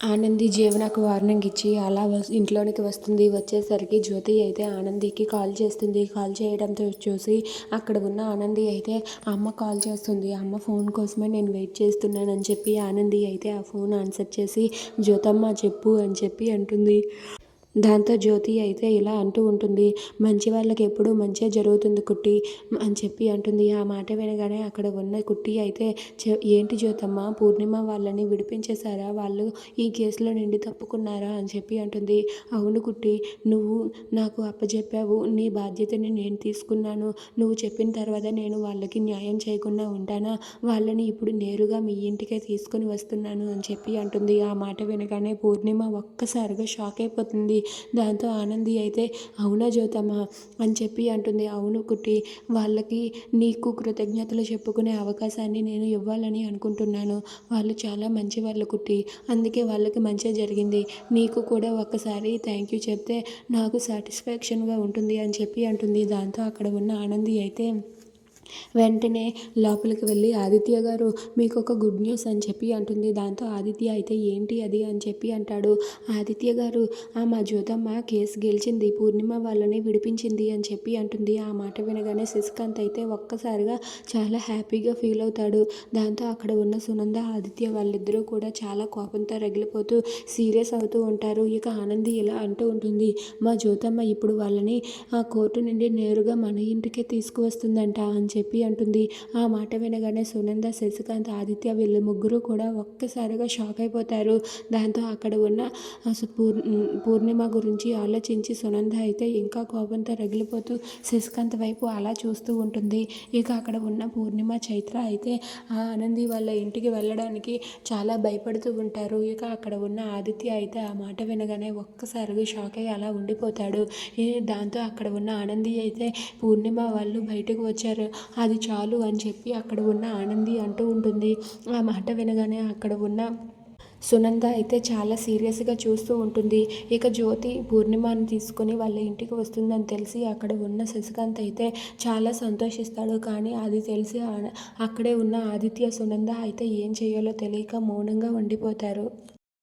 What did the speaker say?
Anandi జీవనకు warning ఇచ్చి అలా ఇంట్లోనికి వస్తుంది. వచ్చేసరికి జ్యోతి అయితే ఆనందికి కాల్ చేస్తుంది. కాల్ చేయడంతో చూసి అక్కడ ఉన్న ఆనంది అయితే అమ్మ కాల్ చేస్తుంది. అమ్మ ఫోన్ కోసమే నేను వెయిట్ చేస్తున్నానని చెప్పి ఆనంది అయితే ఆ ఫోన్ ఆన్సర్ చేసి జ్యోతమ్మ చెప్పు అని చెప్పి అంటుంది. దాంతో జ్యోతి అయితే ఇలా అంటూ ఉంటుంది మంచి వాళ్ళకి ఎప్పుడూ మంచిగా జరుగుతుంది కుట్టి అని చెప్పి అంటుంది. ఆ మాట వినగానే అక్కడ ఉన్న కుట్టి అయితే ఏంటి జ్యోతమ్మ పూర్ణిమ వాళ్ళని విడిపించేశారా? వాళ్ళు ఈ కేసులో నిండి తప్పుకున్నారా? అని చెప్పి అంటుంది. అవును కుట్టి నువ్వు నాకు అప్పచెప్పావు నీ బాధ్యతని నేను తీసుకున్నాను. నువ్వు చెప్పిన తర్వాత నేను వాళ్ళకి న్యాయం చేయకుండా ఉంటానా? వాళ్ళని ఇప్పుడు నేరుగా మీ ఇంటికే తీసుకొని వస్తున్నాను అని చెప్పి అంటుంది. ఆ మాట వినగానే పూర్ణిమ ఒక్కసారిగా షాక్ అయిపోతుంది. దాంతో ఆనంది అయితే అవునా జ్యోతమ్మ? అని చెప్పి అంటుంది. అవును కుట్టి వాళ్ళకి నీకు కృతజ్ఞతలు చెప్పుకునే అవకాశాన్ని నేను ఇవ్వాలని అనుకుంటున్నాను. వాళ్ళు చాలా మంచి వాళ్ళు కుట్టి. అందుకే వాళ్ళకి మంచిగా జరిగింది. నీకు కూడా ఒక్కసారి థ్యాంక్ యూ చెప్తే నాకు సాటిస్ఫాక్షన్గా ఉంటుంది అని చెప్పి అంటుంది. దాంతో అక్కడ ఉన్న ఆనంది అయితే వెంటనే లోపలికి వెళ్ళి ఆదిత్య గారు మీకు ఒక గుడ్ న్యూస్ అని చెప్పి అంటుంది. దాంతో ఆదిత్య అయితే ఏంటి అది? అని చెప్పి అంటాడు. ఆదిత్య గారు ఆ మా జ్యోతమ్మ కేసు గెలిచింది. పూర్ణిమ వాళ్ళని విడిపించింది అని చెప్పి అంటుంది. ఆ మాట వినగానే శశికాంత్ అయితే ఒక్కసారిగా చాలా హ్యాపీగా ఫీల్ అవుతాడు. దాంతో అక్కడ ఉన్న సునంద ఆదిత్య వాళ్ళిద్దరూ కూడా చాలా కోపంతో రగిలిపోతూ సీరియస్ అవుతూ ఉంటారు. ఇక ఆనంది ఇలా అంటూ ఉంటుంది. మా జ్యోతమ్మ ఇప్పుడు వాళ్ళని ఆ కోర్టు నుండి నేరుగా మన ఇంటికే తీసుకువస్తుందంట అని చెప్పి అంటుంది. ఆ మాట వినగానే సునంద శశికాంత్ ఆదిత్య వీళ్ళు ముగ్గురు కూడా ఒక్కసారిగా షాక్ అయిపోతారు. దాంతో అక్కడ ఉన్న పూర్ పూర్ణిమ గురించి ఆలోచించి సునంద అయితే ఇంకా కోపంతో రగిలిపోతూ శశికాంత్ వైపు అలా చూస్తూ ఉంటుంది. ఇక అక్కడ ఉన్న పూర్ణిమ చైత్ర అయితే ఆ ఆనంది వాళ్ళ ఇంటికి వెళ్ళడానికి చాలా భయపడుతూ ఉంటారు. ఇక అక్కడ ఉన్న ఆదిత్య అయితే ఆ మాట వినగానే ఒక్కసారిగా షాక్ అయ్యి అలా ఉండిపోతాడు. దాంతో అక్కడ ఉన్న ఆనంది అయితే పూర్ణిమ వాళ్ళు బయటకు వచ్చారు. అది చాలు అని చెప్పి అక్కడ ఉన్న ఆనంది అంటూ ఉంటుంది. ఆ మాట వినగానే అక్కడ ఉన్న సునంద అయితే చాలా సీరియస్గా చూస్తూ ఉంటుంది. ఇక జ్యోతి పూర్ణిమాని తీసుకొని వాళ్ళ ఇంటికి వస్తుందని తెలిసి అక్కడ ఉన్న శశికాంత్ అయితే చాలా సంతోషిస్తాడు. కానీ అది తెలిసి అక్కడే ఉన్న ఆదిత్య సునంద అయితే ఏం చేయాలో తెలియక మౌనంగా ఉండిపోతారు.